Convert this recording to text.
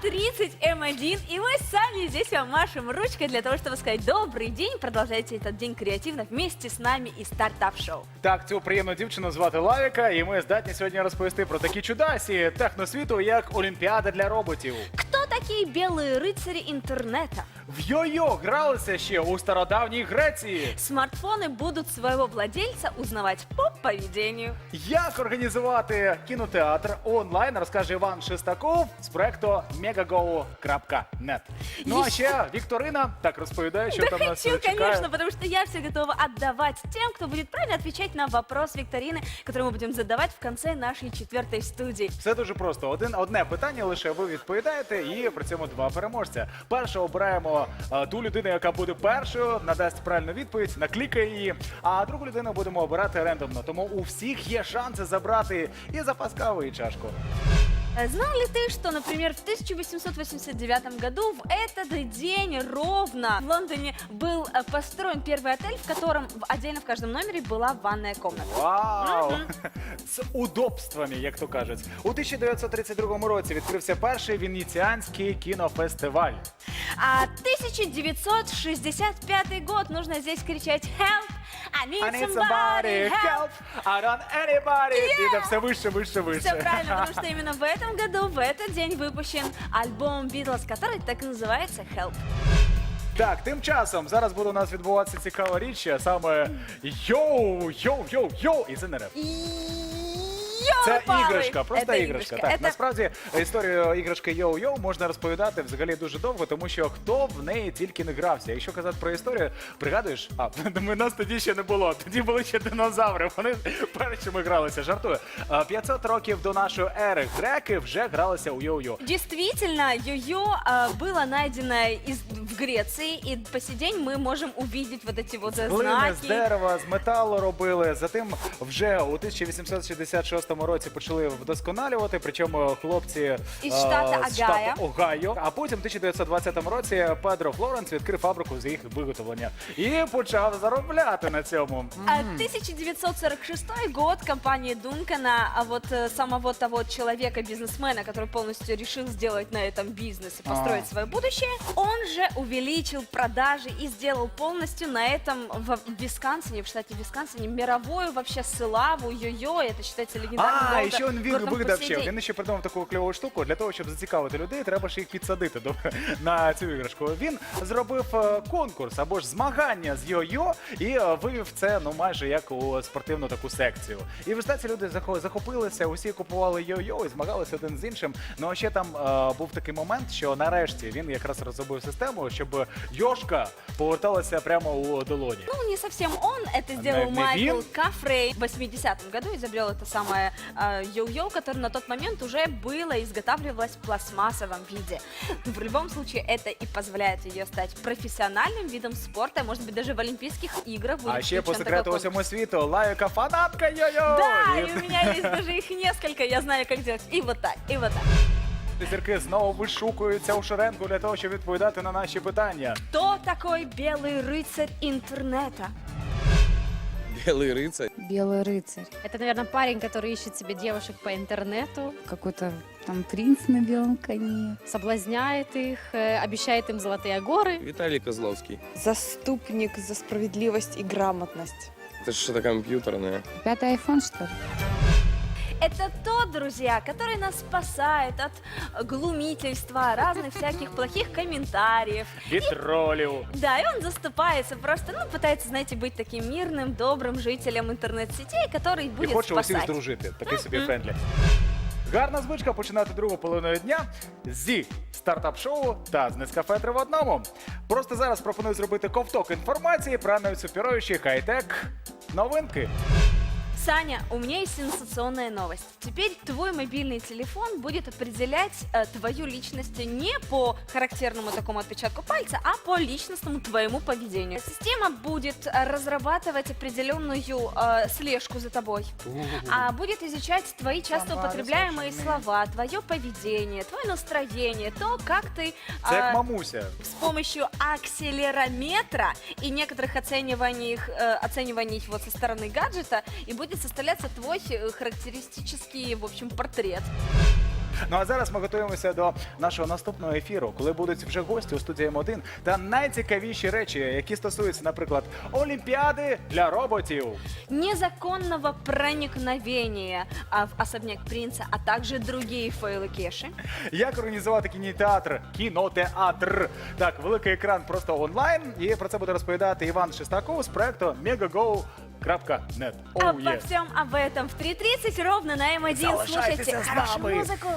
30 М1, и мы сами здесь вам машем ручкой для того, чтобы сказать добрый день. Продолжайте этот день креативно вместе с нами и стартап-шоу. Так, цю приємну дівчину звати Лавіка, і ми здатні сьогодні розповісти про такі чудасі техносвіту, як Олімпіада для роботів. Кто такие белые рыцари интернета? В йо-йо гралися ще у стародавній Греції. Смартфоны будут своего владельца узнавать по поведению. Як організувати кінотеатр онлайн, розкаже Іван Шестаков з проекту megago.net. Ну а ще Вікторина так розповідає, що Да там нас хочу, чекає. конечно, потому что я все готова отдавать тем, кто будет правильно отвечать на вопрос викторины, который мы будем задавать в конце нашей четвертой студии. Все дуже просто. Один одне питання лише ви відповідаєте, і при цьому два переможця. Перше обираємо е, ту людину, яка буде першою, надасть правильну відповідь, наклікає її. А другу людину будемо обирати рандомно. Тому у всіх є шанси забрати і запас кави, і чашку. Э, Знал ли ты, что, например, в 1889 году в этот день ровно в Лондоне был э, построен первый отель, в котором в- отдельно в каждом номере была ванная комната? Вау! З удобствами, як то кажуть. У 1932 році відкрився перший венеціанський кінофестиваль. А 1965 год нужно здесь кричать «Help! I need, I need somebody! somebody Help!» help! I don't anybody! Іде все вище, вище, вище. Все правильно, потому что именно в этом году, в этот день выпущен альбом Beatles, который так и называется «Help». Так, тим часом зараз буде у нас відбуватися цікава річ, а саме йоу, йоу, йоу, йоу, і це не реп. Це Ёлы-палы! іграшка, просто Это іграшка. Так, Это насправді історію іграшки Йоу-Йоу можна розповідати взагалі дуже довго, тому що хто в неї тільки не грався. Якщо казати про історію, пригадуєш, а ми нас тоді ще не було. Тоді були ще динозаври. Вони першими гралися. Жартую. А, 500 років до нашої ери греки вже гралися у Йоу-Йоу. Действительно, йо-йо а, было найдено из, в Греции, и по сей день мы можем увидеть вот эти вот З глини, з знаки. дерева, з металу робили. Затим вже у 1866 році почали вдосконалювати. Причому хлопці Із е, штату з Огайо. Огайо. А потім в 1920 році Педро Флоренс відкрив фабрику з їх виготовлення і почав заробляти на цьому. А 1946 год компания Дункана, а вот э, самого того человека-бизнесмена, который полностью решил сделать на этом бизнес и построить А. свое будущее, он же увеличил продажи и сделал полностью на этом в Висконсине, в штате Висконсине, мировую вообще славу, йо-йо, это считается легендарным А, і городом- ще він він городом по видав сей ще. день. Він ще придумав таку кльову штуку. Для того, щоб зацікавити людей, треба ж їх підсадити до, на цю іграшку. Він зробив е, конкурс або ж змагання з йо-йо і е, вивів це ну майже як у спортивну таку секцію. І в результаті люди захо- захопилися, усі купували йо-йо і змагалися один з іншим. Ну а ще там е, був такий момент, що нарешті він якраз розробив систему, щоб йошка поверталася прямо у долоні. Ну, не совсем он, это сделал не Майкл Вин? Кафрей. В 80-м году изобрел это самое э, йо-йо, которое на тот момент уже было, изготавливалось в пластмассовом виде. Но в любом случае, это и позволяет ее стать профессиональным видом спорта, может быть, даже в Олимпийских играх будет А ще по включен секрету такой усьому конкурс. світу лайка фанатка йо-йо! Да, І- и у меня есть даже их несколько, я знаю, как делать. И вот так, и вот так. Зірки знову вишукуються у шеренку для того, щоб відповідати на наші питання. Кто такой белый рыцарь интернета? Белый рыцарь. Белый рыцарь. Это, наверное, парень, который ищет себе девушек по интернету, Какой-то там принц на белом коне. соблазняет их, э, обещает им золотые горы. Виталий Козловский. Заступник за справедливость и грамотность. Это же что-то компьютерное. Пятый айфон, что ли? Это тот, друзья, который нас спасает от глумительства, разных всяких плохих комментариев. Від тролів. Да, и он заступается просто, ну, пытается, знаете, быть таким мирным, добрым жителем интернет-сетей, который І будет хоче усіх спасать. здружити. Такий собі френдлі. Гарна звичка починати другу половину дня зі стартап-шоу та з Нескафе три в одному. Просто зараз пропоную зробити ковток інформації про найсупіруючі хай-тек новинки. Саня, у меня есть сенсационная новость. Теперь твой мобильный телефон будет определять э, твою личность не по характерному такому отпечатку пальца, а по личностному твоему поведению. Система будет э, разрабатывать определенную э, слежку за тобой, а будет изучать твои часто Сама употребляемые слова, твое поведение, твое настроение, то, как ты Це як э, мамуся. с помощью акселерометра и некоторых оцениваний, э, оцениваний вот со стороны гаджета и будет составляться твой э, характеристический, в общем, портрет. Ну а зараз ми готуємося до нашого наступного ефіру, коли будуть вже гості у студії М1 та найцікавіші речі, які стосуються, наприклад, Олімпіади для роботів. Незаконного проникновения а, в особняк принца, а также другие фейлы Кеши. Як організувати кінотеатр, кінотеатр. Так, великий екран просто онлайн. І про це буде розповідати Іван Шестаков з проекту megago.net. Обо Oh, yeah. всем об этом в 3.30 ровно на М1. Залишайтеся Слушайте з хорошую нами. музыку.